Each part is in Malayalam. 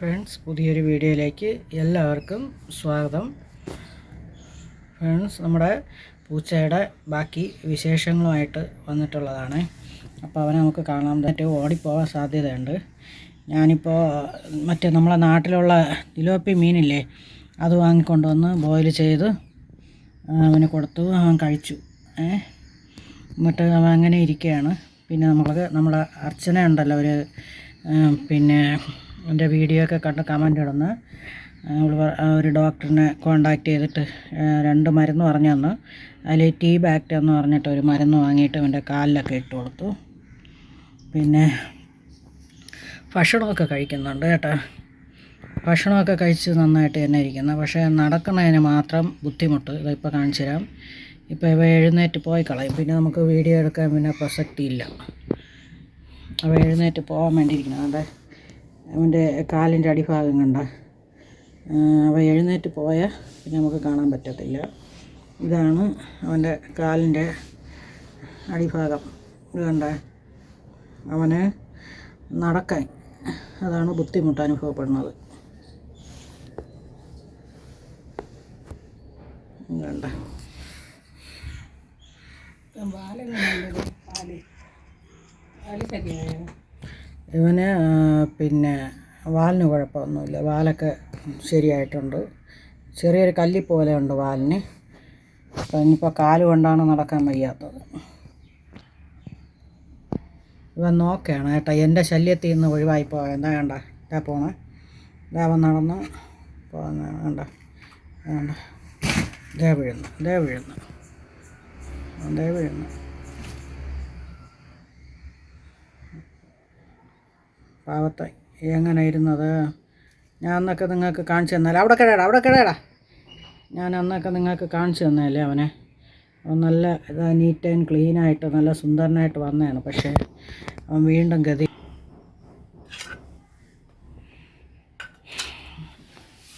ഫ്രണ്ട്സ് പുതിയൊരു വീഡിയോയിലേക്ക് എല്ലാവർക്കും സ്വാഗതം. ഫ്രണ്ട്സ് നമ്മുടെ പൂച്ചയുടെ ബാക്കി വിശേഷങ്ങളുമായിട്ട് വന്നിട്ടുള്ളതാണ്. അപ്പോൾ അവനെ നമുക്ക് കാണാൻ പറ്റി ഓടിപ്പോകാൻ സാധ്യതയുണ്ട്. ഞാനിപ്പോൾ മറ്റേ നമ്മളെ നാട്ടിലുള്ള തിലോപ്പി മീനില്ലേ അത് വാങ്ങിക്കൊണ്ടുവന്ന് ബോയിൽ ചെയ്ത് അവന് കൊടുത്തു. അവൻ കഴിച്ചു. എന്നിട്ട് അവൻ അങ്ങനെ ഇരിക്കുകയാണ്. പിന്നെ നമ്മൾക്ക് നമ്മുടെ അർച്ചന ഉണ്ടല്ലോ ഒരു പിന്നെ എന്റെ വീഡിയോ ഒക്കെ കണ്ട് കമന്റ് ഇടുന്ന. അവൾ ഒരു ഡോക്ടറിനെ കോണ്ടാക്ട് ചെയ്തിട്ട് രണ്ട് മരുന്ന് പറഞ്ഞു തന്നു. അതിൽ ടീ ബാക്ട് എന്ന് പറഞ്ഞിട്ട് ഒരു മരുന്ന് വാങ്ങിയിട്ട് അവന്റെ കാലിലൊക്കെ ഇട്ട് കൊടുത്തു. പിന്നെ ഭക്ഷണമൊക്കെ കഴിക്കുന്നുണ്ട് കേട്ടോ. ഭക്ഷണമൊക്കെ കഴിച്ച് നന്നായിട്ട് തന്നെ ഇരിക്കുന്നു. പക്ഷേ നടക്കുന്നതിന് മാത്രം ബുദ്ധിമുട്ട്. ഇതിപ്പോൾ കാണിച്ചു തരാം. ഇപ്പോൾ ഇവ എഴുന്നേറ്റ് പോയി കളയും. പിന്നെ നമുക്ക് വീഡിയോ എടുക്കാൻ പിന്നെ പ്രസക്തിയില്ല. അവ എഴുന്നേറ്റ് പോകാൻ വേണ്ടിയിരിക്കുന്നത് അതെ. അവന്റെ കാലിന്റെ അടിഭാഗം കണ്ട. അവ എഴുന്നേറ്റ് പോയാൽ പിന്നെ നമുക്ക് കാണാൻ പറ്റത്തില്ല. ഇതാണ് അവന്റെ കാലിന്റെ അടിഭാഗം. ഇത് കണ്ട അവന് നടക്കാൻ അതാണ് ബുദ്ധിമുട്ട് അനുഭവപ്പെടുന്നത്. കണ്ട. ഇവന് പിന്നെ വാലിന് കുഴപ്പമൊന്നുമില്ല. വാലൊക്കെ ശരിയായിട്ടുണ്ട്. ചെറിയൊരു കല്ലി പോലെ ഉണ്ട് വാലിന്. അപ്പം ഇനിയിപ്പോൾ കാൽ കൊണ്ടാണ് നടക്കാൻ വയ്യാത്തത്. ഇവൻ നോക്കുകയാണ് കേട്ടോ എന്റെ ശല്യത്തിൽ നിന്ന് ഒഴിവായി പോകാൻ എന്താ വേണ്ട ഇതാ പോണേ. ഇതാ അവൻ നടന്ന് പോകുന്ന വേണ്ട വേണ്ട ഇതേ വീഴുന്നു. ഇതേ വീഴുന്നു. ഇതേ വീഴുന്നു. പാവത്തെ എങ്ങനെ ഇരുന്നത് ഞാൻ അന്നൊക്കെ നിങ്ങൾക്ക് കാണിച്ചു തന്നാലേ അവിടെ കിടയടാ അവിടെ കിടയടാ ഞാൻ അന്നൊക്കെ നിങ്ങൾക്ക് കാണിച്ചു തന്നല്ലേ അവനെ? അവൻ നല്ല ഇതാ നീറ്റ് ആൻഡ് ക്ലീനായിട്ട് നല്ല സുന്ദരനായിട്ട് വന്നതാണ്. പക്ഷേ അവൻ വീണ്ടും ഗതി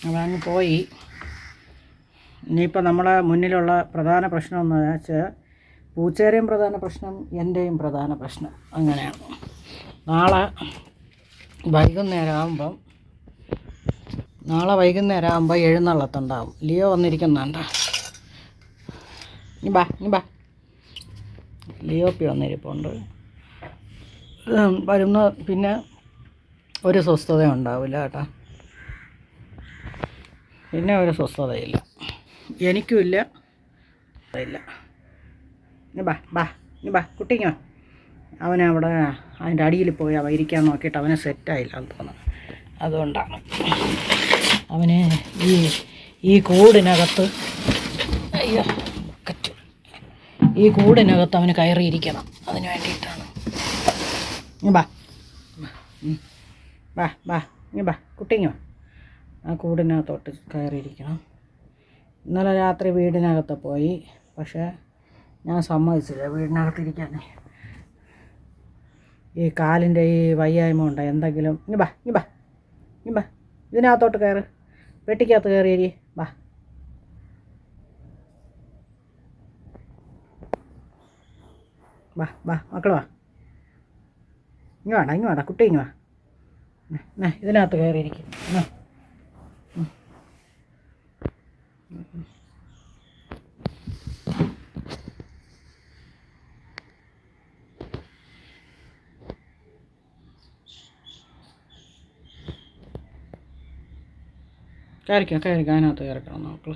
അവൻ അങ്ങ് പോയി. ഇനിയിപ്പോൾ നമ്മളെ മുന്നിലുള്ള പ്രധാന പ്രശ്നം എന്ന് വെച്ചാൽ പൂച്ചേരെയും പ്രധാന പ്രശ്നം എന്റെയും പ്രധാന പ്രശ്നം അങ്ങനെയാണ്. നാളെ വൈകുന്നേരം ആകുമ്പം നാളെ വൈകുന്നേരം ആകുമ്പോൾ എഴുന്നള്ളത്തുണ്ടാവും. ലിയോ വന്നിരിക്കുന്നുണ്ട. ഇനി ബാ ലിയോ ലിയോപ്പി വന്നിരിപ്പുണ്ട്. വരുന്ന പിന്നെ ഒരു സ്വസ്ഥത ഉണ്ടാവില്ല കേട്ടോ. പിന്നെ ഒരു സ്വസ്ഥതയില്ല. എനിക്കും ഇല്ല. ഇല്ല ബാ ബാ ഇനി ബാ. കുട്ടിങ്ങോ അവനവിടെ അതിന്റെ അടിയിൽ പോയി അവ ഇരിക്കാൻ നോക്കിയിട്ട് അവനെ സെറ്റായില്ല എന്ന് തോന്നുന്നു. അതുകൊണ്ടാണ് അവന് ഈ ഈ കൂടിനകത്ത് അയ്യോ കറ്റു. ഈ കൂടിനകത്ത് അവന് കയറിയിരിക്കണം. അതിന് വേണ്ടിയിട്ടാണ്. ബാ. ബാ ബാ. ഇനി ബാ. കുട്ടിങ്ങോ ആ കൂടിനകത്തോട്ട് കയറിയിരിക്കണം. ഇന്നലെ രാത്രി വീടിനകത്ത് പോയി. പക്ഷേ ഞാൻ സമ്മതിച്ചില്ല വീടിനകത്തിരിക്കാൻ ഈ കാലിന്റെ ഈ വയ്യായ്മ ഉണ്ട്? എന്തെങ്കിലും? ഇനി ബാ ഇനി ബാ ഇനി ബാ. ഇതിനകത്തോട്ട് കയറ്. പെട്ടിക്കകത്ത് കയറിയേരി ബാ. ബാ ബാ മക്കൾ വാ. ഇങ്ങ് വേണ്ട ഇങ്ങ് വേണ്ട കുട്ടി ഇങ്ങ് വാ. ഇതിനകത്ത് കയറിയിരിക്കും എന്നാ കയറിക്കാം കയറിക്കാം അതിനകത്ത് കയറിക്കണം നോക്കൾ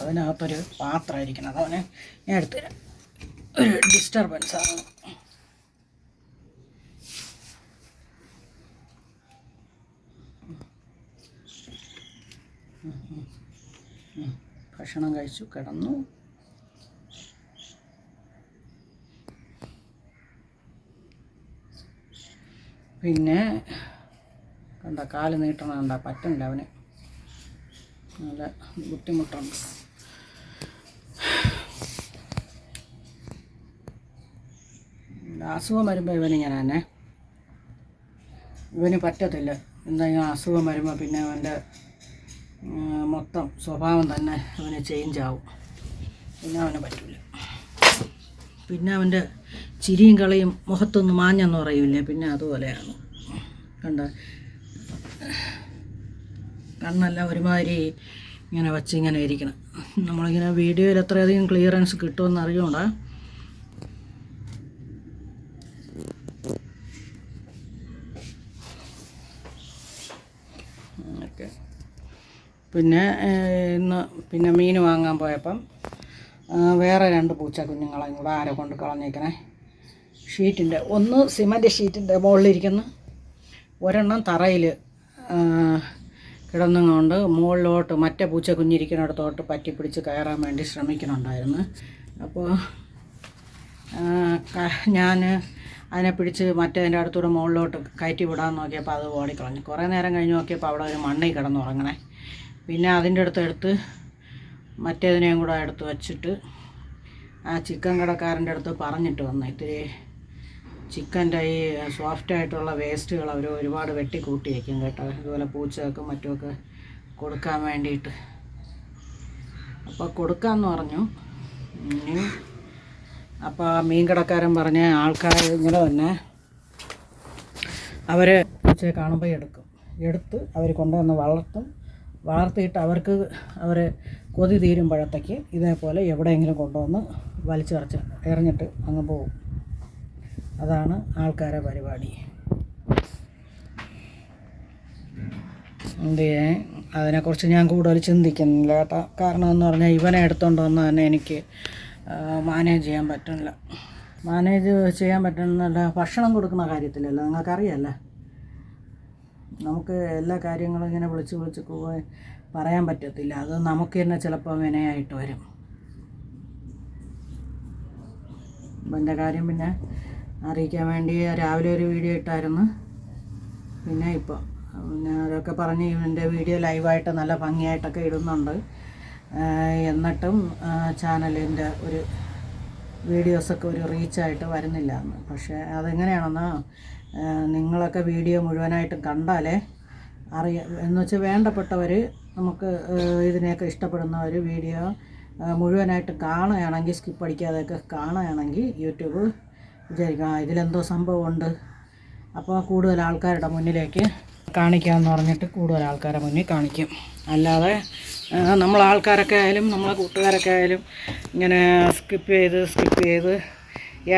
അതിനകത്തൊരു പാത്രമായിരിക്കണം അതവന് ഞാൻ എടുത്തുതരാം ഒരു ഡിസ്റ്റർബൻസ് ആണ്. ഭക്ഷണം കഴിച്ചു കിടന്നു. പിന്നെ കണ്ട കാൽ നീട്ടണം കണ്ട പറ്റണ്ട അവന്. നല്ല ബുദ്ധിമുട്ടുണ്ട്. അസുഖം വരുമ്പോൾ ഇവനിങ്ങനെ തന്നെ. ഇവന് പറ്റത്തില്ല. എന്തെങ്കിലും അസുഖം വരുമ്പോൾ പിന്നെ അവന്റെ മൊത്തം സ്വഭാവം തന്നെ അവന് ചേഞ്ച് ആവും. പിന്നെ അവന് പറ്റില്ല പിന്നെ അവന്റെ ചിരിയും കളിയും മുഖത്തൊന്ന് മാഞ്ഞെന്ന് പറയൂലേ പിന്നെ അതുപോലെയാണ്. കണ്ട? കണ്ണെല്ലാം ഒരുമാതിരി ഇങ്ങനെ വച്ച് ഇങ്ങനെ ഇരിക്കണം. നമ്മളിങ്ങനെ വീഡിയോയിൽ എത്രയധികം ക്ലിയറൻസ് കിട്ടുമെന്ന് അറിഞ്ഞൂടാ പിന്നെ ഇന്ന് പിന്നെ മീൻ വാങ്ങാൻ പോയപ്പം വേറെ രണ്ട് പൂച്ച കുഞ്ഞുങ്ങളെ കൂടെ ആരെ കൊണ്ട് കളഞ്ഞേക്കണേ. ഷീറ്റിന്റെ ഒന്ന് സിമന്റ് ഷീറ്റിന്റെ മുകളിലിരിക്കുന്നു. ഒരെണ്ണം തറയിൽ കിടന്നുകൊണ്ട് മുകളിലോട്ട് മറ്റേ പൂച്ച കുഞ്ഞിരിക്കുന്നിടത്തോട്ട് പറ്റിപ്പിടിച്ച് കയറാൻ വേണ്ടി ശ്രമിക്കുന്നുണ്ടായിരുന്നു. അപ്പോൾ ഞാൻ അതിനെ പിടിച്ച് മറ്റേതിന്റെ അടുത്തൂടെ മുകളിലോട്ട് കയറ്റി വിടാൻ നോക്കിയപ്പോൾ അത് ഓടിക്കളഞ്ഞു. കുറേ നേരം കഴിഞ്ഞ് നോക്കിയപ്പോൾ അവിടെ ഒരു മണ്ണിൽ കിടന്നുറങ്ങണേ. പിന്നെ അതിന്റെ അടുത്ത് എടുത്ത് മറ്റേതിനെയും കൂടെ എടുത്ത് വച്ചിട്ട് ആ ചിക്കൻ കടക്കാരന്റെ അടുത്ത് പറഞ്ഞിട്ട് വന്നു. ഇത്തിരി ചിക്കന്റെ ഈ സോഫ്റ്റായിട്ടുള്ള വേസ്റ്റുകൾ അവർ ഒരുപാട് വെട്ടി കൂട്ടിയേക്കും കേട്ടോ. ഇതുപോലെ പൂച്ചകൾക്കും മറ്റുമൊക്കെ കൊടുക്കാൻ വേണ്ടിയിട്ട്. അപ്പോൾ കൊടുക്കാമെന്ന് പറഞ്ഞു. ഇനി അപ്പോൾ മീൻ കടക്കാരൻ പറഞ്ഞ ആൾക്കാർ ഇങ്ങനെ തന്നെ അവർ പൂച്ചയെ കാണുമ്പോൾ എടുക്കും. എടുത്ത് അവർ കൊണ്ടുവന്ന് വളർത്തും. വളർത്തിയിട്ട് അവർക്ക് അവർ കൊതി തീരുമ്പോഴത്തേക്ക് ഇതേപോലെ എവിടെയെങ്കിലും കൊണ്ടുവന്ന് വലിച്ചെറിച്ച് എറിഞ്ഞിട്ട് അങ്ങ് പോവും. അതാണ് ആൾക്കാരെ പരിപാടി. എന്ത് ചെയ്യാൻ? അതിനെക്കുറിച്ച് ഞാൻ കൂടുതൽ ചിന്തിക്കുന്നില്ല. കേട്ടോ കാരണം എന്ന് പറഞ്ഞാൽ ഇവനെ എടുത്തുകൊണ്ട് വന്ന് തന്നെ എനിക്ക് മാനേജ് ചെയ്യാൻ പറ്റുന്നില്ല മാനേജ് ചെയ്യാൻ പറ്റുന്നില്ല. ഭക്ഷണം കൊടുക്കുന്ന കാര്യത്തിലല്ല. നിങ്ങൾക്കറിയാമല്ലോ നമുക്ക് എല്ലാ കാര്യങ്ങളും ഇങ്ങനെ വിളിച്ച് വിളിച്ച് പറയാൻ പറ്റത്തില്ല. അത് നമുക്ക് തന്നെ ചിലപ്പോൾ വിനയായിട്ട് വരും. എന്റെ കാര്യം പിന്നെ അറിയിക്കാൻ വേണ്ടി രാവിലെ ഒരു വീഡിയോ ഇട്ടായിരുന്നു. പിന്നെ ഇപ്പോൾ പിന്നെ അതൊക്കെ പറഞ്ഞ് എന്റെ വീഡിയോ ലൈവായിട്ട് നല്ല ഭംഗിയായിട്ടൊക്കെ ഇടുന്നുണ്ട്. എന്നിട്ടും ചാനലിന്റെ ഒരു വീഡിയോസൊക്കെ ഒരു റീച്ചായിട്ട് വരുന്നില്ല. എന്ന് പക്ഷേ അതെങ്ങനെയാണെന്ന് നിങ്ങളൊക്കെ വീഡിയോ മുഴുവനായിട്ടും കണ്ടാലേ അറിയാം എന്ന് വെച്ചാൽ വേണ്ടപ്പെട്ടവർ നമുക്ക് ഇതിനെയൊക്കെ ഇഷ്ടപ്പെടുന്നവർ വീഡിയോ മുഴുവനായിട്ട് കാണുകയാണെങ്കിൽ സ്കിപ്പ് അടിക്കാതെയൊക്കെ കാണുകയാണെങ്കിൽ യൂട്യൂബ് വിചാരിക്കും ഇതിലെന്തോ സംഭവമുണ്ട്. അപ്പോൾ കൂടുതൽ ആൾക്കാരുടെ മുന്നിലേക്ക് കാണിക്കാമെന്ന് പറഞ്ഞിട്ട് കൂടുതൽ ആൾക്കാരെ മുന്നിൽ കാണിക്കും. അല്ലാതെ നമ്മൾ ആൾക്കാരൊക്കെ ആയാലും നമ്മളെ കൂട്ടുകാരൊക്കെ ആയാലും ഇങ്ങനെ സ്കിപ്പ് ചെയ്ത് സ്കിപ്പ് ചെയ്ത്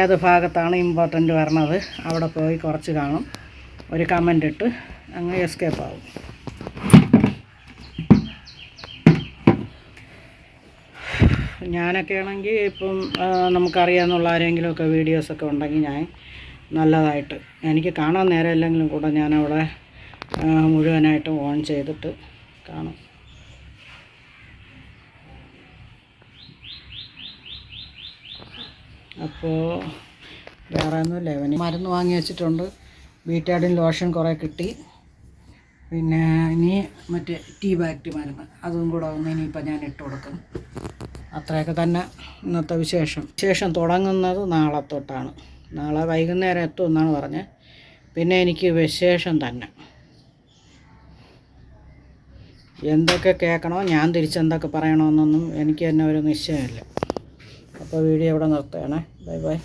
ഏത് ഭാഗത്താണ് ഇമ്പോർട്ടന്റ് വരണത് അവിടെ പോയി കുറച്ച് കാണും. ഒരു കമന്റ് ഇട്ട് അങ്ങ് എസ്കേപ്പ് ആവും. ഞാനൊക്കെ ആണെങ്കിൽ ഇപ്പം നമുക്കറിയാമെന്നുള്ള ആരെങ്കിലുമൊക്കെ വീഡിയോസൊക്കെ ഉണ്ടെങ്കിൽ ഞാൻ നല്ലതായിട്ട് എനിക്ക് കാണാൻ നേരമില്ലെങ്കിലും കൂടെ ഞാനവിടെ മുഴുവനായിട്ട് ഓൺ ചെയ്തിട്ട് കാണും. അപ്പോൾ വേറെ ഒന്നുമില്ല ഇവന് മരുന്ന് വാങ്ങി വെച്ചിട്ടുണ്ട്. ബീറ്റാഡിൻ ലോഷൻ കുറേ കിട്ടി. പിന്നെ ഇനി മറ്റേ ടീ ബാക്ടി മരുന്ന്. അതും കൂടെ ഒന്ന് ഇനിയിപ്പോൾ ഞാൻ ഇട്ട് കൊടുക്കും. അത്രയൊക്കെ തന്നെ ഇന്നത്തെ വിശേഷം. വിശേഷം തുടങ്ങുന്നത് നാളെ തൊട്ടാണ്. നാളെ വൈകുന്നേരം എത്തും എന്നാണ് പറഞ്ഞത് പിന്നെ എനിക്ക് വിശേഷം തന്നെ. എന്തൊക്കെ കേൾക്കണോ? ഞാൻ തിരിച്ചെന്തൊക്കെ പറയണമെന്നൊന്നും എനിക്ക് തന്നെ ഒരു നിശ്ചയമില്ല. അപ്പോൾ വീഡിയോ ഇവിടെ നിർത്തുകയാണേ. Bye bye.